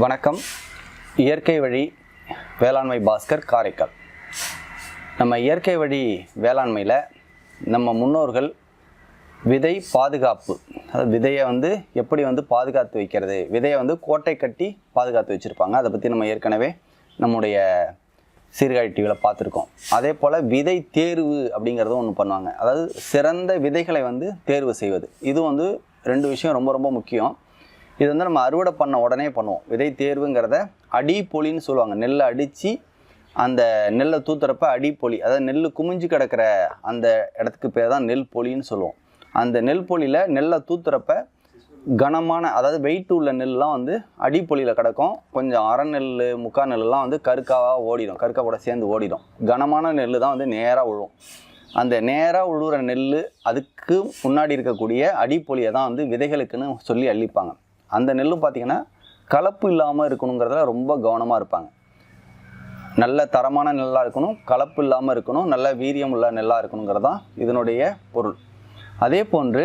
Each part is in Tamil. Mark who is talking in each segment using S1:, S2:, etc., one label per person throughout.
S1: வணக்கம். இயற்கை வழி வேளாண்மை பாஸ்கர் காரைக்கால். நம்ம இயற்கை வழி வேளாண்மையில் நம்ம முன்னோர்கள் விதை பாதுகாப்பு அதாவது விதையை வந்து எப்படி வந்து பாதுகாத்து வைக்கிறது விதையை வந்து கோட்டை கட்டி பாதுகாத்து வச்சுருப்பாங்க. அதை பற்றி நம்ம ஏற்கனவே நம்முடைய சீர்காழி டிவியில் பார்த்துருக்கோம். அதே போல் விதை தேர்வு அப்படிங்கிறதும் ஒன்று பண்ணுவாங்க. அதாவது சிறந்த விதைகளை வந்து தேர்வு செய்வது. இது வந்து ரெண்டு விஷயம் ரொம்ப ரொம்ப முக்கியம். இது வந்து நம்ம அறுவடை பண்ண உடனே பண்ணுவோம். விதை தேர்வுங்கிறத அடிப்பொலின்னு சொல்லுவாங்க. நெல்லை அடித்து அந்த நெல்லை தூத்துறப்ப அடிப்பொலி. அதாவது நெல் குமிஞ்சு கிடக்கிற அந்த இடத்துக்கு பேர் தான் நெல் பொலின்னு சொல்லுவோம். அந்த நெல் பொலியில் நெல்லை தூத்துறப்ப கனமான அதாவது வெயிட் உள்ள நெல்லாம் வந்து அடிப்பொலியில் கிடக்கும். கொஞ்சம் அரை நெல் முக்கா நெல்லாம் வந்து கருக்காவாக ஓடிடும். கருக்கா கூட சேர்ந்து ஓடிடும். கனமான நெல் தான் வந்து நேராக விழும் அந்த நேராக உழுவுற நெல் அதுக்கு முன்னாடி இருக்கக்கூடிய அடிப்பொலியை தான் வந்து விதைகளுக்குன்னு சொல்லி அள்ளிப்பாங்க. அந்த நெல்லும் பார்த்தீங்கன்னா கலப்பு இல்லாமல் இருக்கணுங்கிறதுல ரொம்ப கவனமாக இருப்பாங்க. நல்ல தரமான நெல்லாக இருக்கணும் கலப்பு இல்லாமல் இருக்கணும் நல்ல வீரியம் உள்ள நெல்லாக இருக்கணுங்கிறது தான் இதனுடைய பொருள். அதே போன்று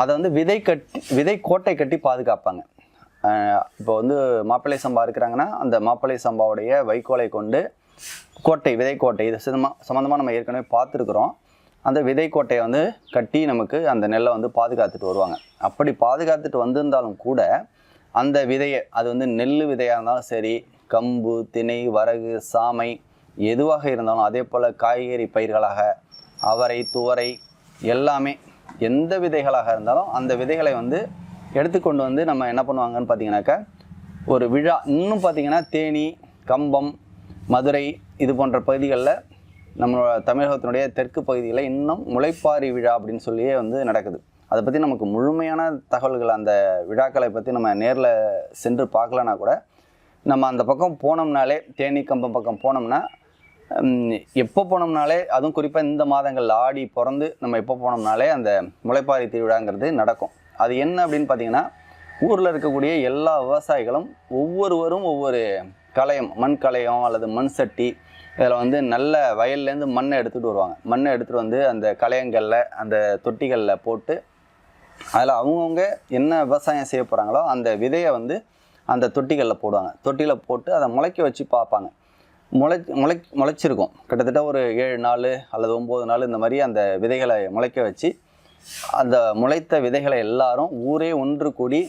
S1: அதை வந்து விதை கட்டி விதை கோட்டை கட்டி பாதுகாப்பாங்க. இப்போ வந்து மாப்பிள்ளை சம்பா இருக்கிறாங்கன்னா அந்த மாப்பிள்ளை சம்பாவுடைய வைக்கோலை கொண்டு கோட்டை விதை கோட்டை இது சிதமா சம்மந்தமாக நம்ம ஏற்கனவே பார்த்துருக்குறோம். அந்த விதைக்கோட்டையை வந்து கட்டி நமக்கு அந்த நெல்லை வந்து பாதுகாத்துட்டு வருவாங்க. அப்படி பாதுகாத்துட்டு வந்திருந்தாலும் கூட அந்த விதையை அது வந்து நெல் விதையாக இருந்தாலும் சரி கம்பு திணை வரகு சாமை எதுவாக இருந்தாலும் அதே போல் காய்கறி பயிர்களாக அவரை துவரை எல்லாமே எந்த விதைகளாக இருந்தாலும் அந்த விதைகளை வந்து எடுத்துக்கொண்டு வந்து நம்ம என்ன பண்ணுவாங்கன்னு பார்த்தீங்கன்னாக்கா ஒரு விழா இன்னும் பார்த்தீங்கன்னா தேனி கம்பம் மதுரை இது போன்ற பகுதிகளில் நம்மளோட தமிழகத்தினுடைய தெற்கு பகுதியில் இன்னும் முளைப்பாரி விழா அப்படின்னு சொல்லியே வந்து நடக்குது. அதை பற்றி நமக்கு முழுமையான தகவல்கள் அந்த விழாக்களை பற்றி நம்ம நேரில் சென்று பார்க்கலனா கூட நம்ம அந்த பக்கம் போனோம்னாலே தேனி கம்பம் பக்கம் போனோம்னா எப்போ போனோம்னாலே அதுவும் குறிப்பாக இந்த மாதங்கள் ஆடி பிறந்து நம்ம எப்போ போனோம்னாலே அந்த முளைப்பாரி திருவிழாங்கிறது நடக்கும். அது என்ன அப்படின்னு பார்த்தீங்கன்னா ஊரில் இருக்கக்கூடிய எல்லா விவசாயிகளும் ஒவ்வொருவரும் ஒவ்வொரு களையம் மண் களையம் அல்லது மண் சட்டி இதில் வந்து நல்ல வயல்லேருந்து மண்ணை எடுத்துகிட்டு வருவாங்க. மண்ணை எடுத்துகிட்டு வந்து அந்த களையங்களில் அந்த தொட்டிகளில் போட்டு அதில் அவங்கவுங்க என்ன விவசாயம் செய்ய போகிறாங்களோ அந்த விதையை வந்து அந்த தொட்டிகளில் போடுவாங்க. தொட்டியில் போட்டு அதை முளைக்க வச்சு பார்ப்பாங்க. முளை முளை முளைச்சிருக்கும். கிட்டத்தட்ட ஒரு ஏழு நாள் அல்லது ஒம்பது நாள் இந்த மாதிரி அந்த விதைகளை முளைக்க வச்சு அந்த முளைத்த விதைகளை எல்லாரும் ஊரே ஒன்று கூடி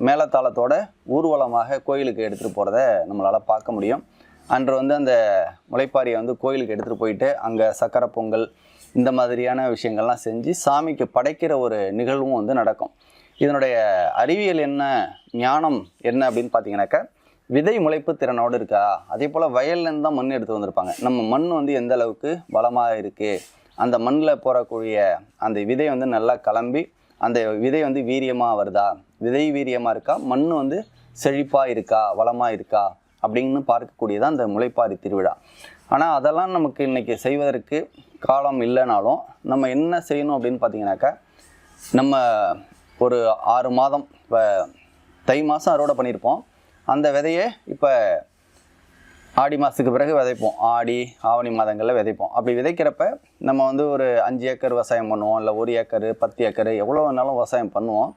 S1: மேலத்தாளத்தோட ஊர்வலமாக கோயிலுக்கு எடுத்துகிட்டு போகிறத நம்மளால் பார்க்க முடியும். அன்று வந்து அந்த முளைப்பாரியை வந்து கோயிலுக்கு எடுத்துகிட்டு போயிட்டு அங்கே சக்கரை பொங்கல் இந்த மாதிரியான விஷயங்கள்லாம் செஞ்சு சாமிக்கு படைக்கிற ஒரு நிகழ்வும் வந்து நடக்கும். இதனுடைய அறிவியல் என்ன ஞானம் என்ன அப்படின்னு பார்த்தீங்கன்னாக்கா விதை முளைப்பு திறனோடு இருக்கா? அதே போல் வயல்லேருந்து தான் மண் எடுத்து வந்திருப்பாங்க. நம்ம மண் வந்து எந்த அளவுக்கு வளமாக இருக்குது அந்த மண்ணில் போகக்கூடிய அந்த விதை வந்து நல்லா கிளம்பி அந்த விதை வந்து வீரியமாக வருதா? விதை வீரியமாக இருக்கா? மண் வந்து செழிப்பாக இருக்கா? வளமாக இருக்கா? அப்படின்னு பார்க்கக்கூடியதான் அந்த முளைப்பாரி திருவிழா. ஆனால் அதெல்லாம் நமக்கு இன்றைக்கி செய்வதற்கு காலம் இல்லைனாலும் நம்ம என்ன செய்யணும் அப்படின்னு பார்த்தீங்கன்னாக்கா நம்ம ஒரு ஆறு மாதம் இப்போ தை மாதம் அறுவடை பண்ணியிருப்போம். அந்த விதையை இப்போ ஆடி மாதத்துக்கு பிறகு விதைப்போம். ஆடி ஆவணி மாதங்களில் விதைப்போம். அப்படி விதைக்கிறப்ப நம்ம வந்து ஒரு அஞ்சு ஏக்கர் விவசாயம் பண்ணுவோம் இல்லை ஒரு ஏக்கர் பத்து ஏக்கர் எவ்வளோ வேணாலும் விவசாயம் பண்ணுவோம்.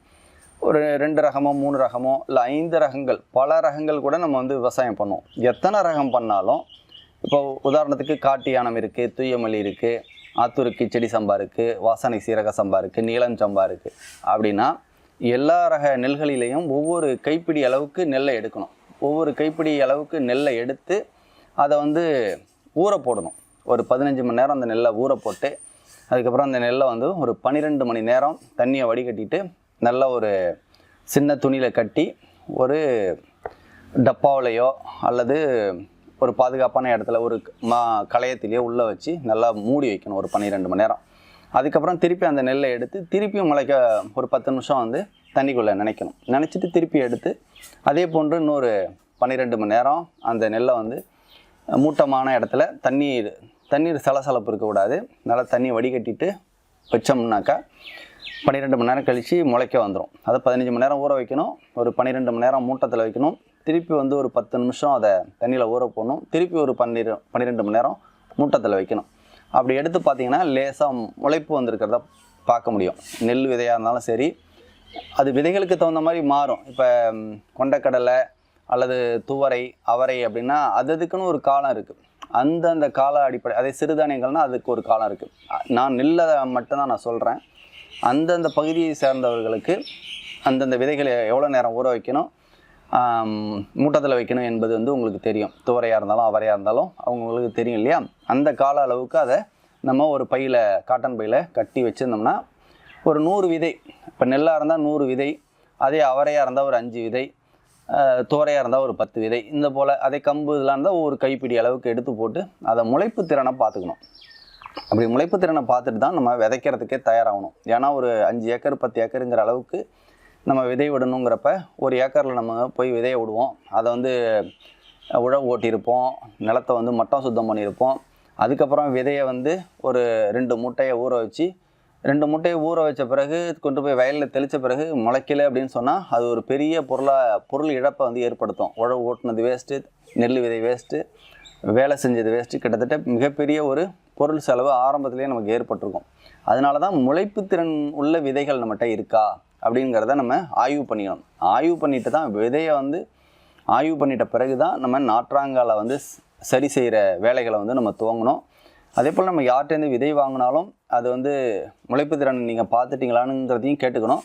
S1: ஒரு ரெண்டு ரகமோ மூணு ரகமோ இல்லை ஐந்து ரகங்கள் பல ரகங்கள் கூட நம்ம வந்து விவசாயம் பண்ணுவோம். எத்தனை ரகம் பண்ணாலும் இப்போ உதாரணத்துக்கு காட்டு யானம் இருக்குது தூயமல்லி இருக்குது ஆத்தூருக்கு செடி சம்பா இருக்குது வாசனை சீரக சம்பா இருக்குது நீளம் சம்பா இருக்குது அப்படின்னா எல்லா ரக நெல்களிலையும் ஒவ்வொரு கைப்பிடி அளவுக்கு நெல்லை எடுக்கணும். ஒவ்வொரு கைப்பிடி அளவுக்கு நெல்லை எடுத்து அதை வந்து ஊற போடணும். ஒரு பதினஞ்சு மணி நேரம் அந்த நெல்லை ஊற போட்டு அதுக்கப்புறம் அந்த நெல்லை வந்து ஒரு பன்னிரெண்டு மணி நேரம் தண்ணியை வடிகட்டிட்டு நல்ல ஒரு சின்ன துணியில் கட்டி ஒரு டப்பாவிலையோ அல்லது ஒரு பாதுகாப்பான இடத்துல ஒரு மா களையத்திலேயோ உள்ளே வச்சு நல்லா மூடி வைக்கணும் ஒரு பன்னிரெண்டு மணி நேரம். அதுக்கப்புறம் திருப்பி அந்த நெல்லை எடுத்து திருப்பியும் முளைக்க ஒரு பத்து நிமிஷம் வந்து தண்ணிக்குள்ளே நினைக்கணும். நினச்சிட்டு திருப்பி எடுத்து அதே போன்று இன்னொரு பன்னிரெண்டு மணி நேரம் அந்த நெல்லை வந்து மூட்டமான இடத்துல தண்ணீர் தண்ணீர் சலசலப்பு இருக்கக்கூடாது. நல்லா தண்ணி வடிகட்டிட்டு வச்சோம்னாக்கா பன்னிரெண்டு மணி நேரம் கழித்து முளைக்க வந்துடும் அதை பதினஞ்சு மணி நேரம் ஊற வைக்கணும். ஒரு பன்னிரெண்டு மணி நேரம் மூட்டத்தில் வைக்கணும். திருப்பி வந்து ஒரு பத்து நிமிஷம் அதை தண்ணியில் ஊற போடணும். திருப்பி ஒரு பன்னிரு பன்னிரெண்டு மணி நேரம் மூட்டத்தில் வைக்கணும். அப்படி எடுத்து பார்த்தீங்கன்னா லேசாக முளைப்பு வந்திருக்கிறத பார்க்க முடியும். நெல் விதையாக இருந்தாலும் சரி. அது விதைகளுக்கு தகுந்த மாதிரி மாறும். இப்போ கொண்டக்கடலை அல்லது துவரை அவரை அப்படின்னா அது அதுக்குன்னு ஒரு காலம் இருக்குது அந்தந்த கால அடிப்படை அதே சிறுதானியங்கள்னால் அதுக்கு ஒரு காலம் இருக்குது நான் நெல்லை மட்டும்தான் நான் சொல்கிறேன் அந்தந்த பகுதியை சேர்ந்தவர்களுக்கு அந்தந்த விதைகளை எவ்வளோ நேரம் ஊற வைக்கணும் மூட்டத்தில் வைக்கணும் என்பது வந்து உங்களுக்கு தெரியும். துவரையாக இருந்தாலும் அவரையாக இருந்தாலும் அவங்களுக்கு தெரியும் இல்லையா? அந்த கால அளவுக்கு அதை நம்ம ஒரு பையில் காட்டன் பையில் கட்டி வச்சுருந்தோம்னா ஒரு நூறு விதை இப்போ நெல்லாக இருந்தால் நூறு விதை அதே அவரையாக இருந்தால் ஒரு அஞ்சு விதை தோரையாக துவரையாக இருந்தால் ஒரு பத்து விதை இந்த போல் அதே கம்பு இதெல்லாம் இருந்தால் ஒரு கைப்பிடி அளவுக்கு எடுத்து போட்டு அதை முளைப்பு திறனை பார்த்துக்கணும். அப்படி முளைப்பு திறனை பார்த்துட்டு தான் நம்ம விதைக்கிறதுக்கே தயாராகணும். ஏன்னா ஒரு அஞ்சு ஏக்கர் பத்து ஏக்கருங்கிற அளவுக்கு நம்ம விதை விடணுங்கிறப்ப ஒரு ஏக்கரில் நம்ம போய் விதையை விடுவோம். அதை வந்து உழவு ஓட்டியிருப்போம். நிலத்தை வந்து மட்டம் சுத்தம் பண்ணியிருப்போம். அதுக்கப்புறம் விதையை வந்து ஒரு ரெண்டு மூட்டையை ஊற வச்சு ரெண்டு மூட்டையை ஊற வச்ச பிறகு கொண்டு போய் வயலில் தெளித்த பிறகு முளைக்கல அப்படின்னு சொன்னால் அது ஒரு பெரிய பொருளாக பொருள் இழப்பை வந்து ஏற்படுத்தும். உழவு ஓட்டினது வேஸ்ட்டு நெல் விதை வேஸ்ட்டு வேலை செஞ்சது வேஸ்ட்டு கிட்டத்தட்ட மிகப்பெரிய ஒரு பொருள் செலவு ஆரம்பத்திலேயே நமக்கு ஏற்பட்டிருக்கும். அதனால தான் முளைப்பு திறன் உள்ள விதைகள் நம்மகிட்ட இருக்கா அப்படிங்கிறத நம்ம ஆய்வு பண்ணிக்கணும். ஆய்வு பண்ணிட்டு தான் விதையை வந்து ஆய்வு பண்ணிட்ட பிறகு தான் நம்ம நாற்றாங்கால வந்து சரி செய்கிற வேலைகளை வந்து நம்ம துவங்கணும். அதே போல் நம்ம யார்கிட்டேருந்து விதை வாங்கினாலும் அது வந்து முளைப்பு திறன் நீங்கள் பார்த்துட்டிங்களானுங்கிறதையும் கேட்டுக்கணும்.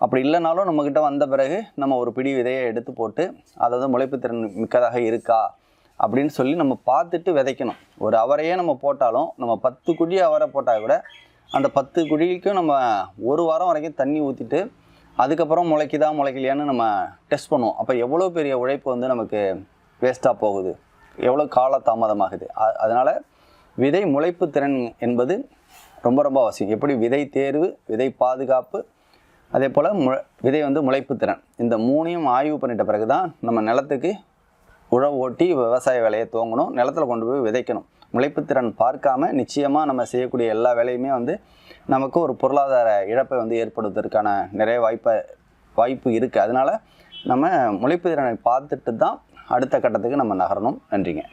S1: அப்படி இல்லைனாலும் நம்மக்கிட்ட வந்த பிறகு நம்ம ஒரு பிடி விதையை எடுத்து போட்டு அதை வந்து முளைப்பு திறன் மிக்கதாக இருக்கா அப்படின்னு சொல்லி நம்ம பார்த்துட்டு விதைக்கணும். ஒரு அவரையே நம்ம போட்டாலும் நம்ம பத்து குழி அவரை போட்டால் கூட அந்த பத்து குழிக்கும் நம்ம ஒரு வாரம் வரைக்கும் தண்ணி ஊற்றிட்டு அதுக்கப்புறம் முளைக்குதா முளைக்கலையான்னு நம்ம டெஸ்ட் பண்ணுவோம். அப்போ எவ்வளோ பெரிய உழைப்பு வந்து நமக்கு வேஸ்ட்டாக போகுது? எவ்வளோ கால தாமதமாகுது? அதனால் விதை முளைப்பு திறன் என்பது ரொம்ப ரொம்ப அவசியம். எப்படி விதை தேர்வு விதை பாதுகாப்பு அதே போல் மு விதை வந்து முளைப்பு திறன். இந்த மூணையும் ஆய்வு பண்ணிட்ட பிறகு தான் நம்ம நிலத்துக்கு உழவு ஓட்டி விவசாய வேலையை துவங்கணும் நிலத்துல கொண்டு போய் விதைக்கணும். முளைப்புத்திறன் பார்க்காம நிச்சயமாக நம்ம செய்யக்கூடிய எல்லா வேலையுமே வந்து நமக்கு ஒரு பொருளாதார இழப்பை வந்து ஏற்படுவதற்கான நிறைய வாய்ப்பை வாய்ப்பு இருக்குது அதனால் நம்ம முளைப்பு திறனை பார்த்துட்டு தான் அடுத்த கட்டத்துக்கு நம்ம நகரணும். நன்றிங்க.